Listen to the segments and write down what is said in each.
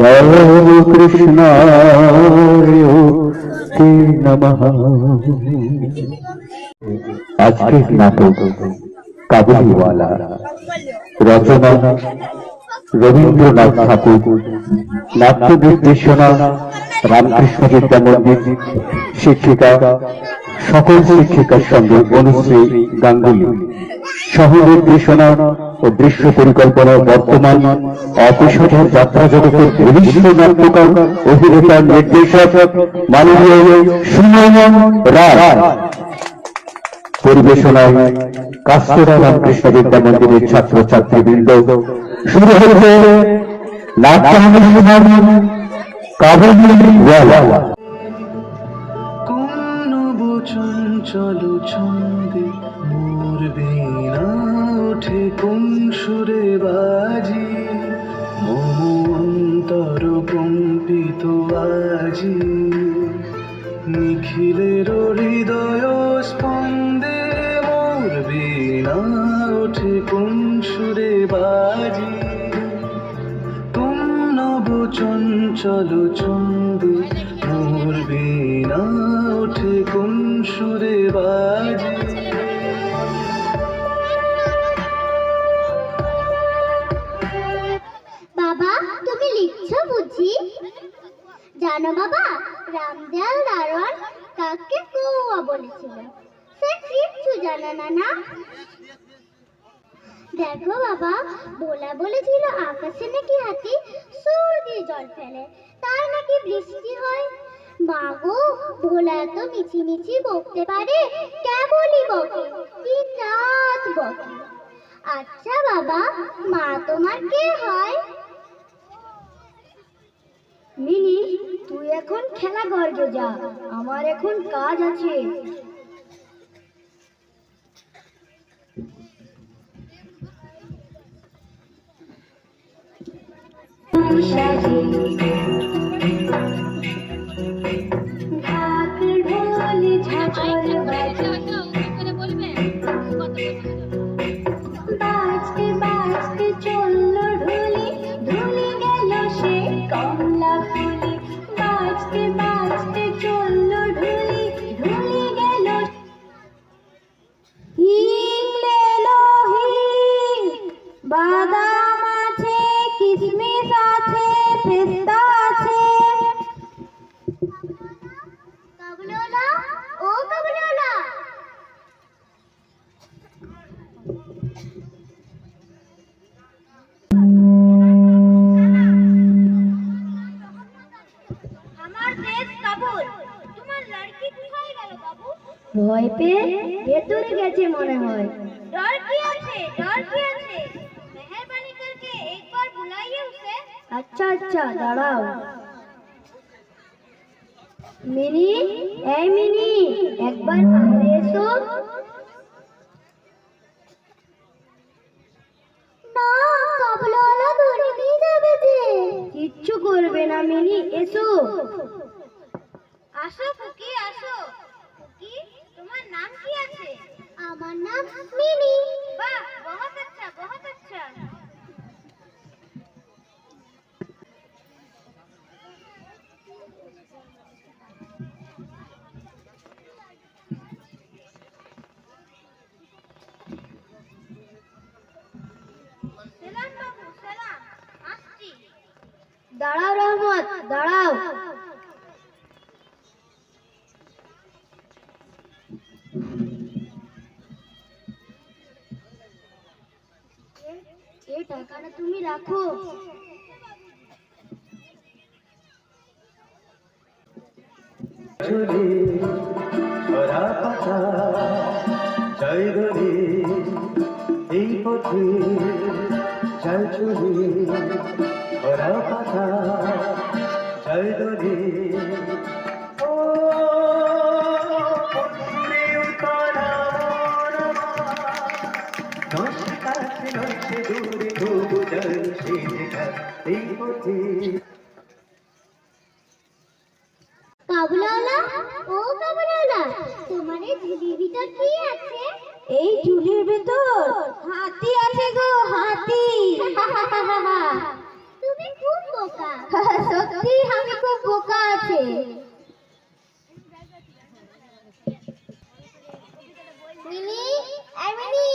রাম কৃষ্ণায় তে নমঃ কাবুলিওয়ালা রচনা রবীন্দ্রনাথ ঠাকুর নাট্য নির্দেশনা রামকৃষ্ণ বিদ্যা শিক্ষিকা, সকল শিক্ষিকার সঙ্গে অনুশ্রী গাঙ্গুলি। সহ নির্দেশনা ও দৃশ্য পরিকল্পনা বর্তমান অপেশাদার যাত্রা জগতের বলিষ্ঠ নাট্যকার অভিনেতা নির্দেশক মাননীয় সুমন রায়। পরিবেশনায় কাস্তরা রামকৃষ্ণ বিদ্যা মন্দিরের ছাত্র ছাত্রীবৃন্দ শুরু হয়েছে নাট্যানুষ্ঠান। কাবুলি ওয়ালা কোন চঞ্চল ছন্দে মোর বীণা ওঠে কোন সুরে বাজি। মম অন্তর কম্পিত আজি নিখিলের হৃদয় স্পন্দে মোর ওঠে কোন সুরে বাজি। চঞ্চল ছন্দে মোর বীণা ওঠে কোন সুরে বাজে। বাবা, তুমি লিখছো বুঝি? জানো বাবা, রামদেয়াল দারোয়ান কাককে কৌয়া বলেছিল? সে কিচ্ছু জানে না না। দেখো বাবা ভোলা বলেছিল আকাশে নাকি হাতি সুর দিয়ে জল ফেলে, তার নাকি বৃষ্টি হয়। মা গো ভোলা তো মিছি মিছি বকতে পারে, কেবলই বকে, দিন রাত বকে। আচ্ছা বাবা, মা তোমার কে হয়? মিনি, তুই এখন খেলা গর্জে যা, আমার এখন কাজ আছে। ঢাক ঢোল ঝাঁঝর বাজে। মনে হয়। ডর কি আছে? ডর কি আছে? মেহরবানি করকে একবার বুলাইয়ে উসে আচ্ছা আচ্ছা দাঁড়াও। মিনি এই মিনি একবার বাইরে এসো। না কাবলাওয়ালা ধরে নিয়ে যাবে যে। কিচ্ছু করবে না মিনি এসো। আসো ফুকি আসো। ফুকি তোমার নাম কি আছে? আমার নাম মিনি। বাহ বহুত আচ্ছা বহুত আচ্ছা। রাখো। চলে ছড়া পাতা জয় ধরে এই পথে জয় চলে ছড়া পাতা জয় ধরে পৃথিবীটার কি আছে? এই ঝুলির ভেতর হাতি আছে গো হাতি। তুমি খুব বোকা। সত্যি আমি খুব বোকা আছে। মিনি মিনি।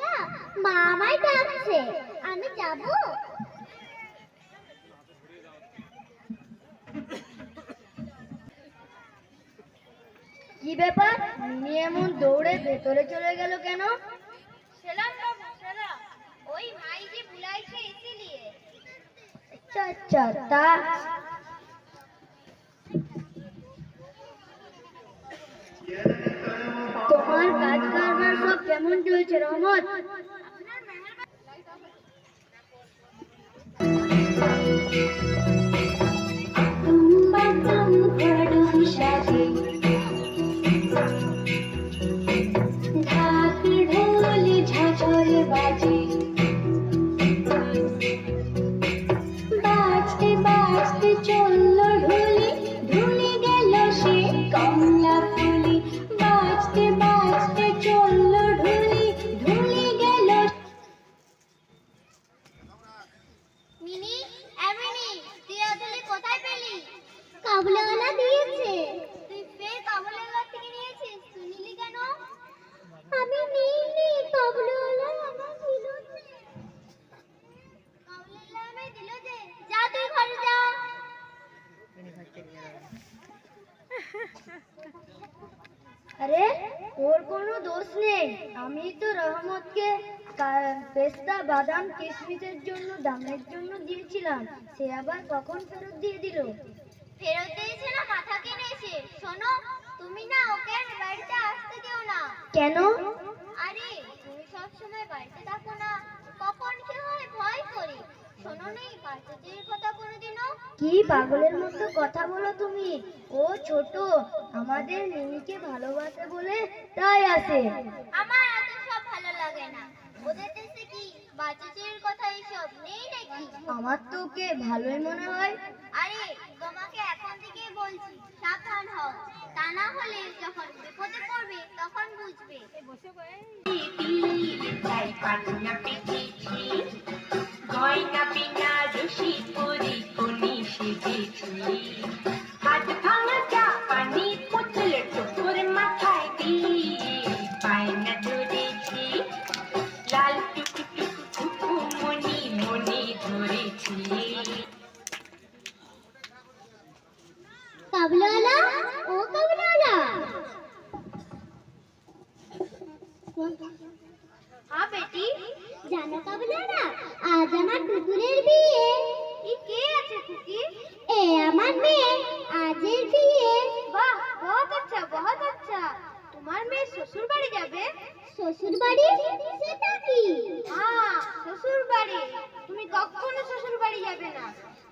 না মা আমায় ডাকছে। আমি যাব? কি ব্যাপার? মিনি এমন দৌড়ে ভেতরে চলে গেল কেন? সেলাম বাবু সেলাম। ওই ভাই যে বুলাইছে ইসিলিয়ে। আচ্ছা আচ্ছা তা তোমার কাজ কারবার সব কেমন চলছে রহমত? আরে ওর কোনো দোষ নেই। আমি তো রহমতকে পেস্তা বাদাম কিশমিশের জন্য দামের জন্য দিয়েছিলাম। সে আবার কখন ফেরত দিয়ে দিল? ফেরত দিয়েছে না মাথা কিনেছে। শোনো তুমি না ওকে বাড়িতে আসতে দিও না। কেন? আরে তুমি সব সময় বাড়িতে থাকো না। কখন কি হয় ভয় করি। শোনো নেই বাচ্চাদের কথা কোনোদিনও কি পাগলের মতো কথা বলো তুমি? ও ছোট আমাদের মিনিকে ভালোবাসে বলে তাই আসে আমার এত সব ভালো লাগে না। ওদের দেশে কি বাচ্চাদের কথা এইসব নেই নাকি? আমার তো ওকে ভালোই মনে হয়। আরে তোমাকে এখন থেকেই বলছি সাবধান হও। তা না হলে যখন বিপদে পড়বে তখন বুঝবে। তাই পান্না পেতেছি গয়না পিনা রশি পরি কোনি সেজেছি হাত ভাঙা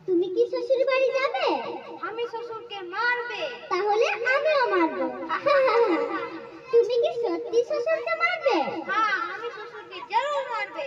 তুমি কি শ্বশুর বাড়ি যাবে? আমি শ্বশুরকে মারবে। তাহলে আমিও মারবো। তুমি কি সত্যি শ্বশুরকে মারবে? হ্যাঁ আমি শ্বশুরকে জরুর মারবে।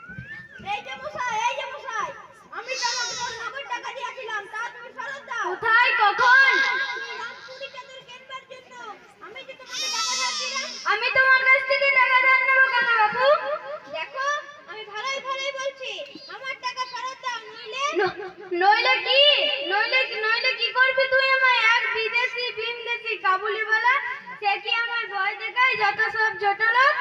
এই যে মশাই এই যে মশাই আমি তোমাকে তোর নগদ টাকা দিয়েছিলাম তা তুমি ফেরত দাও কোথায় কখন আমি যে তোমাকে টাকা দিয়েছিলাম আমি তোমার কাছ থেকে টাকা ধার নেব কেন বাবু দেখো আমি ভাড়াই ভাড়াই বলছি আমার টাকা ফেরত দাও নইলে নইলে কি নইলে নইলে কি করবি তুই আমায় এক বিদেশি ভিনদেশি কাবুলি বলা সে কি আমার ভয় দেখায় যত সব ছোট লোক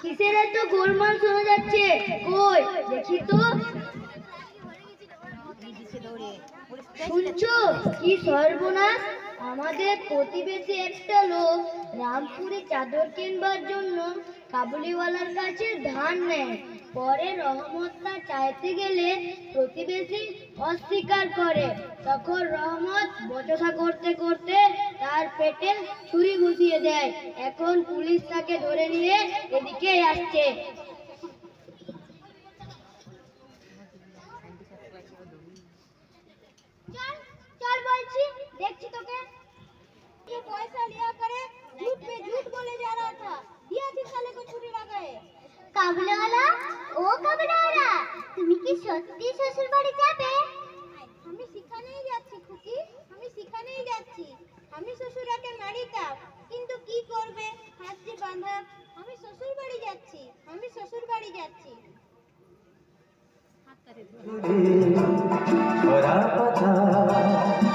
কিসের এত গোলমাল শোনা যাচ্ছে কই শুনছো? কি সর্বনাশ? আমাদের প্রতিবেশী একটা লোক রামপুরে চাদর কিনবার জন্য কাবুলিওয়ালার কাছে ধান নেয়। পরে রহমত তা চাইতে গেলে প্রতিবেশী অস্বীকার করে। তখন রহমত বচসা করতে করতে তার পেটে ছুরি ঘুষিয়ে দেয়। এখন পুলিশ তাকে ধরে নিয়ে এদিকে আসছে চল চল বলছি দেখছি তোকে ये पैसा लिया करे झूठ पे झूठ बोले जा रहा था दिया थी साले को छुरी लगाए কাবুলিওয়ালা ও কাবুলিওয়ালা তুমি কি সত্যি শ্বশুর বাড়ি যাবে আমি সেখানেই যাচ্ছি খুকি আমি সেখানেই যাচ্ছি আমি শ্বশুরাকে মারিতাম কিন্তু কি করবে হাত যে বাঁধা আমি শ্বশুর বাড়ি যাচ্ছি আমি শ্বশুর বাড়ি যাচ্ছি ওরা কথা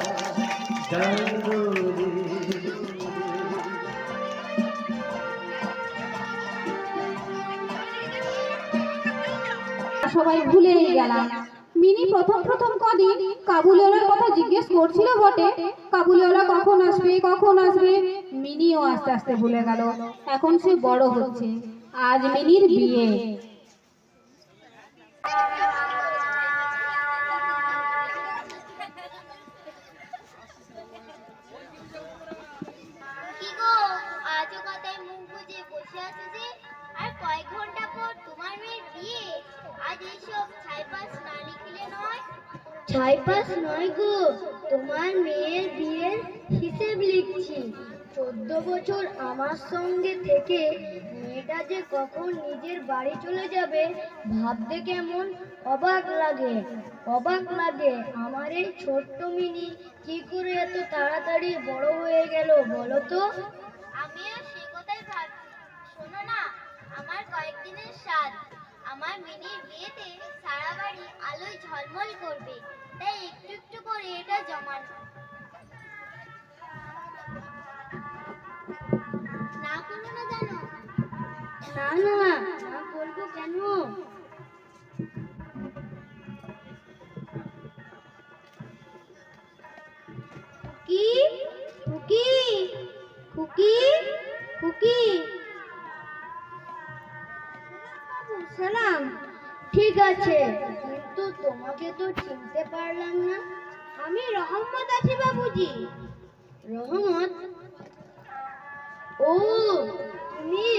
সবাই ভুলেই গেলাম। মিনি প্রথম প্রথম কদিন কাবুলিওয়ালার কথা জিজ্ঞেস করছিল বটে, কাবুলিওয়ালা কখন আসবে কখন আসবে? মিনিও আস্তে আস্তে ভুলে গেল। এখন সে বড় হচ্ছে। আজ মিনির বিয়ে। ছাইপাস নয়। গো তোমার মেয়ের বিয়ের হিসেব লিখছি। চোদ্দ বছর আমার সঙ্গে থেকে মেয়েটা যে কখন নিজের বাড়ি চলে যাবে ভাবতে কেমন অবাক লাগে। অবাক লাগে আমার এই ছোট্ট মিনি কি করে এত তাড়াতাড়ি বড় হয়ে গেল বলো তো? আমিও সে কথাই ভাবছি। শোনো না আমার কয়েকদিনের স্বাদ। আমার মেয়ের বিয়েতে সারা বাড়ি আলোয় ঝলমল করবে, তাই একটু একটু করে এটা জমান। না কোনো না জানো। না না না বলব কেন? আছে। কিন্তু তোমাকে তো চিনতে পারলাম না। আমি রহম্মত আছি বাবুজি। রহমত? ও, তুমি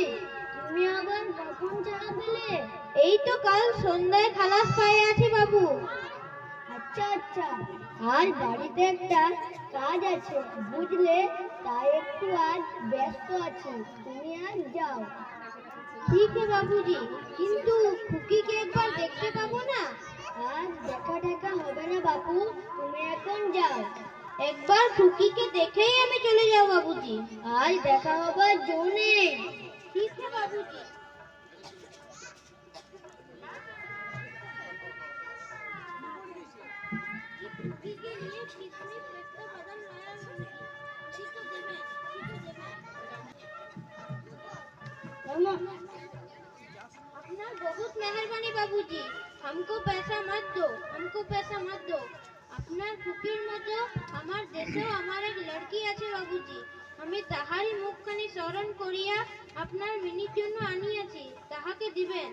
তুমি আবার কখন ছাড়া পেলে? এই তো কাল সন্ধ্যায় খালাস পায়ে আছি বাবু। আচ্ছা আচ্ছা। আর বাড়িতে একটা কাজ আছে, বুঝলে? তাই একটু আজ ব্যস্ত আছি। তুমি আজ যাও। ঠিক হে বাবুজি কিন্তু খুকিকে একবার দেখতে পাবো না আর দেখা দেখা হবে না বাবু তুমি এখন যাও একবার খুকিকে দেখেই আমি চলে যাও বাবুজি আজ দেখা হবার জো নেই ঠিক বাবুজি খুকিকে নিয়ে मेहरबानी बाबूजी हमको पैसा मत दो हमको पैसा मत दो আপনার খুকির মতো আমার দেশেও আমার এক লড়কি আছে বাবুজি আমি তাহারই মুখখানি স্মরণ করিয়া আপনার মিনির জন্য আনিয়াছি তাহাকে দিবেন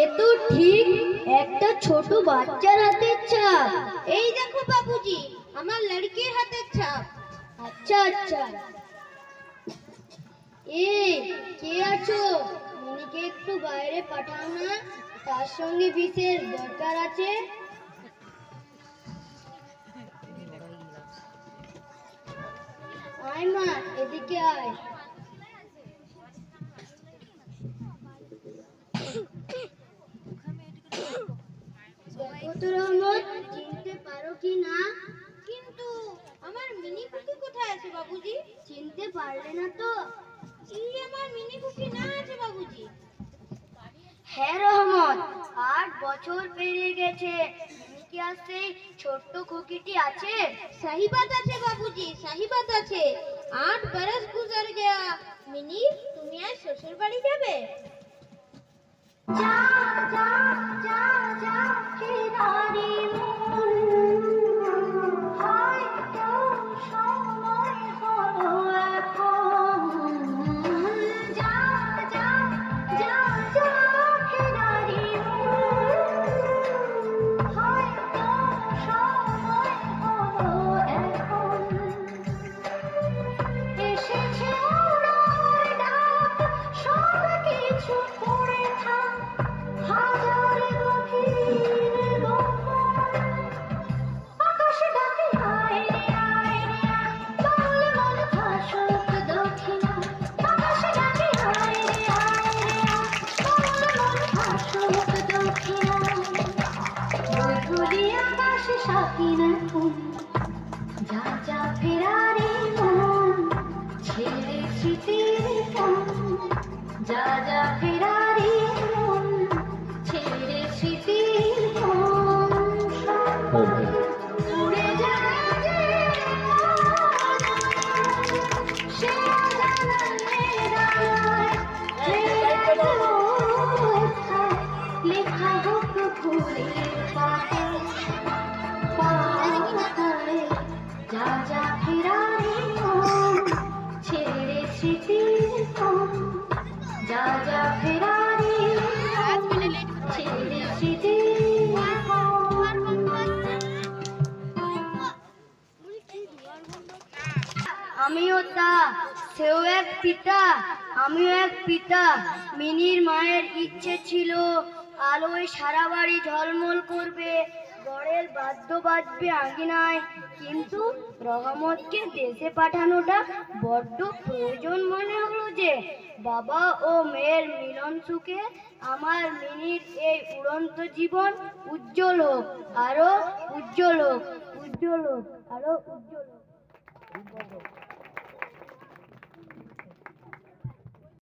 এ তো ঠিক, একটা ছোট বাচ্চার হাতের ছাপ। এই দেখো বাবুজি, আমার লড়কির হাতের ছাপ। আচ্ছা আচ্ছা। এই কে আছো? মনিকে একটু বাইরে পাঠাও না, তার সঙ্গে বিশেষ দরকার আছে। আয় মা, এদিকে আয়। আব্দুর চিনতে পারো কি না? কিন্তু আমার মিনি কুকি কোথায় আছে বাবুজি? চিনতে পারলে না তো। এই আমার মিনি আছে বাবুজি। হ্যাঁ রহমত, আট বছর পেরিয়ে গেছে। কি আর ছোট্ট খুকিটি আছে? সাহিবাত আছে বাবুজি, সাহিবাত আছে। আট বরস গুজর গেয়া। মিনি, তুমি আর শ্বশুর বাড়ি যাবে? যা যা যা যা ফেরারি আমিও তা সেও এক পিতা, আমিও এক পিতা। মিনির মায়ের ইচ্ছে ছিল আলোয় সারা বাড়ি ঝলমল করবে বরের বাদ্য বাজবে আঙিনায়। কিন্তু রহমতকে দেশে পাঠানোটা বড্ড প্রয়োজন মনে হলো যে, বাবা ও মেয়ের মিলন সুখে আমার মিনির এই উড়ন্ত জীবন উজ্জ্বল হোক আরও উজ্জ্বল হোক উজ্জ্বল হোক আরও উজ্জ্বল হোক।